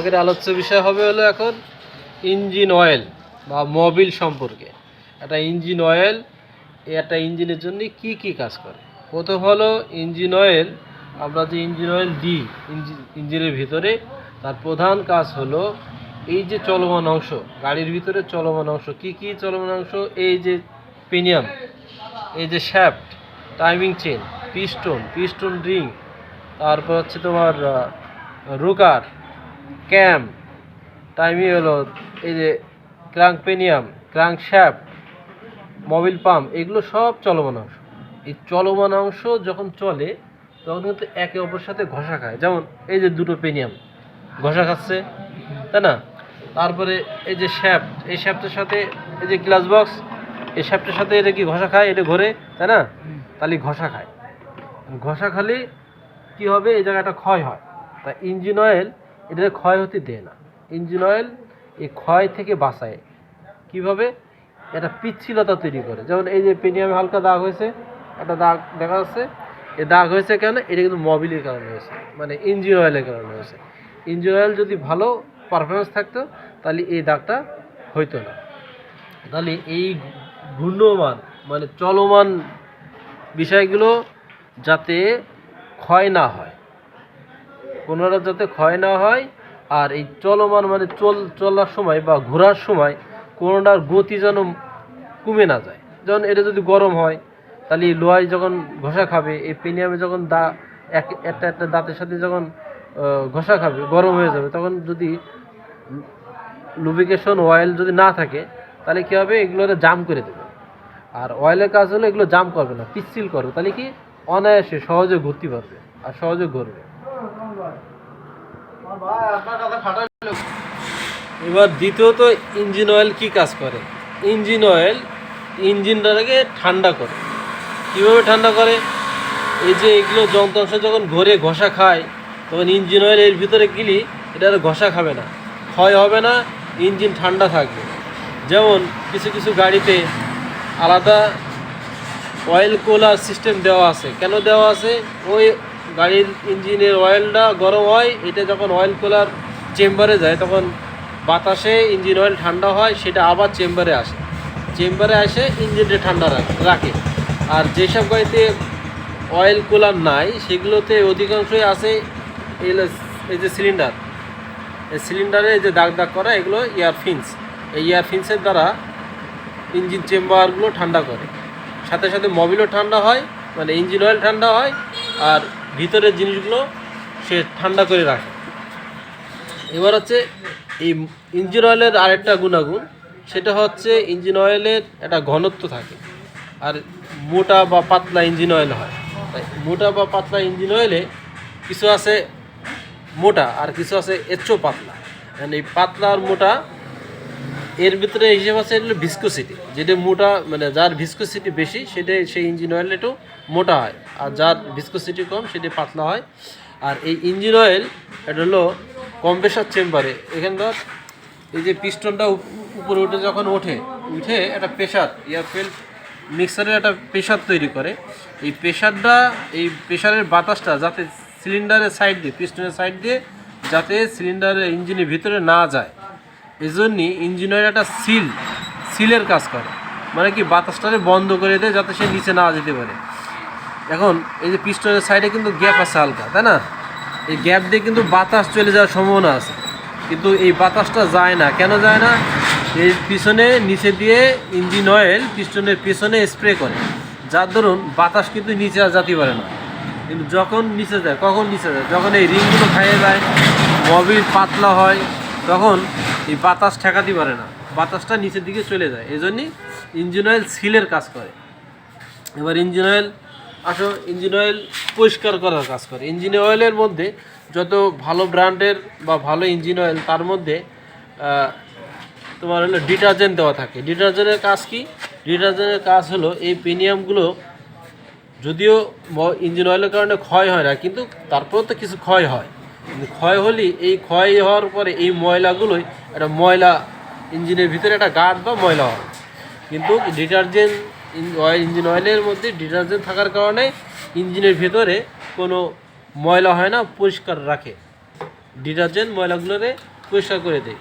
আমাদের আলোচ্য বিষয় হবে হলো এখন ইঞ্জিন অয়েল বা মোবিল সম্পর্কে। একটা ইঞ্জিন অয়েল একটা ইঞ্জিনের জন্য কি কি কাজ করে? প্রথম হলো ইঞ্জিন অয়েল, আমরা যে ইঞ্জিন অয়েল দিই ইঞ্জিন ইঞ্জিনের ভিতরে, তার প্রধান কাজ হলো এই যে চলমান অংশ, গাড়ির ভিতরে চলমান অংশ। কি কি চলমান অংশ? এই যে পিনিয়াম, এই যে shaft, timing chain piston piston ring, তারপর হচ্ছে তোমার রুকার ক্যাম। টাইমি হলো এই যে crank pinion crank shaft Mobil pump এগুলো সব চলমান অংশ। এই চলমান অংশ যখন চলে, তখন কিন্তু একে অপরের সাথে ঘষা খায়। যেমন এই যে দুটো পেনিয়াম, ঘষা খাচ্ছে, তাই না? তারপরে এই যে শ্যাফট এই শ্যাফটের সাথে এই যে গ্লাস বক্স, এই শ্যাফটের সাথে এটা কি ঘষা খায়? এটা ঘোরে, তাই না? তাহলে ঘষা খায়। ঘষা খালি কি হবে? এই জায়গাটা ক্ষয় হয়। তা ইঞ্জিন অয়েল এটা ক্ষয় হতে দেয় না। ইঞ্জিন অয়েল এই ক্ষয় থেকে বাঁচায়। কীভাবে? এটা পিচ্ছিলতা তৈরি করে। যেমন এই যে পেনিয়ামে হালকা দাগ হয়েছে, একটা দাগ দেখা যাচ্ছে। এ দাগ হয়েছে কেন? এটা কিন্তু মবিলের কারণে হয়েছে মানে ইঞ্জিন অয়েলের কারণে হয়েছে। ইঞ্জিন অয়েল যদি ভালো পারফরমেন্স থাকতো, তাহলে এই দাগটা হইতো না। তাহলে এই ঘূর্ণমান মানে চলমান বিষয়গুলো যাতে ক্ষয় না হয়। কোনোটা যাতে ক্ষয় না হয়, আর এই চলমান মানে চল, চলার সময় বা ঘোরার সময় কোনোটার গতি যেন কমে না যায়। যেমন এটা যদি গরম হয়, তাহলে এই লোহায় যখন ঘষা খাবে, এই পেনিয়ামে যখন দা, এক, একটা একটা দাঁতের সাথে যখন ঘষা খাবে, গরম হয়ে যাবে, তখন যদি লুব্রিকেশন অয়েল যদি না থাকে, তাহলে কী হবে? এগুলোরে জাম করে দেবে। আর অয়েলের কাজ হলো এগুলো জাম করবে না, পিচ্ছিল করবে। তাহলে কি? অনায়াসে সহজে ঘুরতে পারবে, আর সহজে ঘুরবে। এবার দ্বিতীয়ত ইঞ্জিন অয়েল কি কাজ করে? ইঞ্জিন অয়েল ইঞ্জিনটাকে ঠান্ডা করে। কীভাবে ঠান্ডা করে? এই যে এগুলো যন্ত্রাংশ যখন ঘরে, ঘষা খায়, তখন ইঞ্জিন অয়েল এর ভিতরে গেলি, এটা আর ঘষা খাবে না। ক্ষয় হবে না, ইঞ্জিন ঠান্ডা থাকবে। যেমন কিছু কিছু গাড়িতে আলাদা অয়েল কুলার সিস্টেম দেওয়া আছে। কেন দেওয়া আছে? ওই গাড়ির ইঞ্জিনের অয়েলটা গরম হয়, এটা যখন অয়েল কুলার চেম্বারে যায়, তখন বাতাসে ইঞ্জিন অয়েল ঠান্ডা হয়, সেটা আবার চেম্বারে আসে। চেম্বারে এসে ইঞ্জিনটা ঠান্ডা রাখে আর যেসব গাড়িতে অয়েল কুলার নাই, সেগুলোতে অধিকাংশই আছে এই যে সিলিন্ডার এই সিলিন্ডারে যে দাগ দাগ করা, এগুলো এয়ার ফিন্স এই এয়ার ফিন্সের দ্বারা ইঞ্জিন চেম্বারগুলো ঠান্ডা করে। সাথে সাথে মোবিলও ঠান্ডা হয় মানে ইঞ্জিন অয়েল ঠান্ডা হয়, আর ভিতরের জিনিসগুলো সে ঠান্ডা করে রাখে। এবার হচ্ছে এই ইঞ্জিন অয়েলের আরেকটা গুণাগুণ, সেটা হচ্ছে ইঞ্জিন অয়েলের একটা ঘনত্ব থাকে, আর মোটা বা পাতলা ইঞ্জিন অয়েল হয়। তাই মোটা বা পাতলা ইঞ্জিন অয়েলে কিছু আছে মোটা আর কিছু আছে এচো পাতলা। মানে এই পাতলা আর মোটা এর ভিতরে হিসেব আছে হলো ভিসকোসিটি যেটা মোটা মানে যার ভিসকোসিটি বেশি সেটা সেই ইঞ্জিন অয়েল একটু মোটা হয়। আর যার ভিসকোসিটি কম সেটা পাতলা হয়। আর এই ইঞ্জিন অয়েল এটা হলো কম্প্রেসার চেম্বারে এখানে ধর, এই যে পিস্টনটা উপ- উপরে উঠে যখন ওঠে, উঠে একটা প্রেশার এয়ারফেল মিক্সারের একটা প্রেশার তৈরি করে। এই প্রেশারটা এই প্রেশারের বাতাসটা যাতে সিলিন্ডারের সাইড দিয়ে পিস্টনের সাইড দিয়ে যাতে সিলিন্ডারের ইঞ্জিনের ভিতরে না যায়। এই জন্যই ইঞ্জিনের একটা সিল সিলের কাজ করে। মানে কি বাতাসটারে বন্ধ করে দেয় যাতে সে নিচে না যেতে পারে। এখন এই যে পিস্টনের সাইডে কিন্তু গ্যাপ আছে হালকা, তাই না? এই গ্যাপ দিয়ে কিন্তু বাতাস চলে যাওয়ার সম্ভাবনা আছে। কিন্তু এই বাতাসটা যায় না। কেন যায় না? এই পিছনে, নিচে দিয়ে ইঞ্জিন অয়েল পিস্টনের পিছনে স্প্রে করে। যার দরুন বাতাস কিন্তু নিচে আর যেতে পারে না। কিন্তু যখন নিচে যায়, কখন নিচে যায়? যখন এই রিংগুলো খাইয়ে যায় মবিল পাতলা হয়, তখন এই বাতাস ঠেকাতে পারে না। বাতাসটা নিচের দিকে চলে যায়। এই জন্যই ইঞ্জিন অয়েল সিলের কাজ করে। এবার ইঞ্জিন অয়েল, আসো, ইঞ্জিন অয়েল পরিষ্কার করার কাজ করে। ইঞ্জিন অয়েলের মধ্যে যত ভালো ব্র্যান্ডের বা ভালো ইঞ্জিন অয়েল, তার মধ্যে তোমার হলো ডিটারজেন্ট দেওয়া থাকে। ডিটারজেন্টের কাজ কি? ডিটারজেন্টের কাজ হলো এই প্রিমিয়ামগুলো যদিও ইঞ্জিন অয়েলের কারণে ক্ষয় হয় না, কিন্তু তারপরেও তো কিছু ক্ষয় হয়। ক্ষয় হলেই এই ক্ষয় হওয়ার পরে এই ময়লাগুলোই একটা ময়লা ইঞ্জিনের ভিতরে একটা গার্ড বা ময়লা হয়। কিন্তু ডিটারজেন্ট অয়েল ইঞ্জিন অয়েলের মধ্যে ডিটারজেন্ট থাকার কারণে ইঞ্জিনের ভেতরে কোনো ময়লা হয় না, পরিষ্কার রাখে। ডিটারজেন্ট ময়লাগুলোরে পরিষ্কার করে দেয়।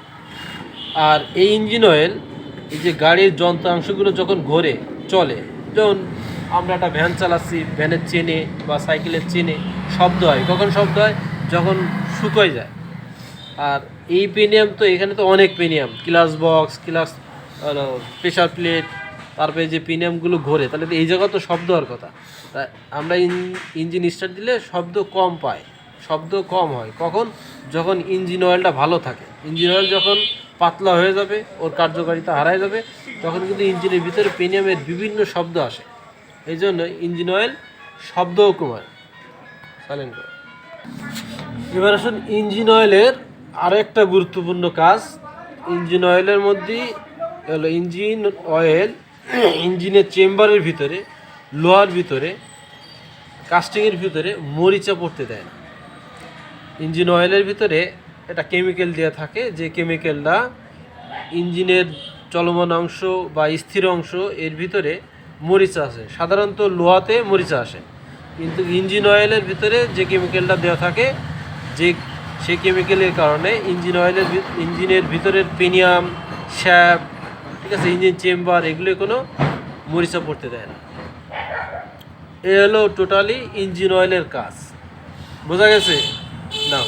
আর এই ইঞ্জিন অয়েল এই যে গাড়ির যন্ত্রাংশগুলো যখন ঘোরে, চলে যেমন আমরা একটা ভ্যান চালাচ্ছি ভ্যানের চেনে বা সাইকেলের চেনে, শব্দ হয়। কখন শব্দ হয়? যখন শুকোয় যায়। আর এই পেনিয়াম তো এখানে তো অনেক pinion clutch box, clutch pressure plate তারপরে যে পেনিয়ামগুলো ঘোরে, তাহলে এই জায়গা তো শব্দ হওয়ার কথা। তা আমরা ইঞ্জিন স্টার্ট দিলে শব্দ কম পায়, শব্দ কম হয়। কখন? যখন ইঞ্জিন অয়েলটা ভালো থাকে। ইঞ্জিন অয়েল যখন পাতলা হয়ে যাবে, ওর কার্যকারিতা হারায় যাবে, তখন কিন্তু ইঞ্জিনের ভিতরে পেনিয়ামের বিভিন্ন শব্দ আসে। এই জন্য ইঞ্জিন অয়েল শব্দও কমায় সাইলেন্ট এবার আসুন ইঞ্জিন অয়েলের আরও একটা গুরুত্বপূর্ণ কাজ, ইঞ্জিন অয়েলের মধ্যে হলো ইঞ্জিন অয়েল, ইঞ্জিনের চেম্বারের ভিতরে, লোহার ভিতরে, কাস্টিংয়ের ভিতরে মরিচা পড়তে দেয় না। ইঞ্জিন অয়েলের ভিতরে একটা কেমিক্যাল দেওয়া থাকে, যে কেমিক্যালটা ইঞ্জিনের চলমান অংশ বা স্থির অংশ এর ভিতরে মরিচা আসে। সাধারণত লোহাতে মরিচা আসে। কিন্তু ইঞ্জিন অয়েলের ভিতরে যে কেমিক্যালটা দেওয়া থাকে, যে সেই কেমিক্যালের কারণে ইঞ্জিন অয়েলের ইঞ্জিনের ভিতরের পেনিয়াম শ্যাপ ঠিক আছে ইঞ্জিন চেম্বার এগুলো কোনো মরিচা পড়তে দেয় না। এ হলো টোটালি ইঞ্জিন অয়েলের কাজ। বোঝা গেছে? না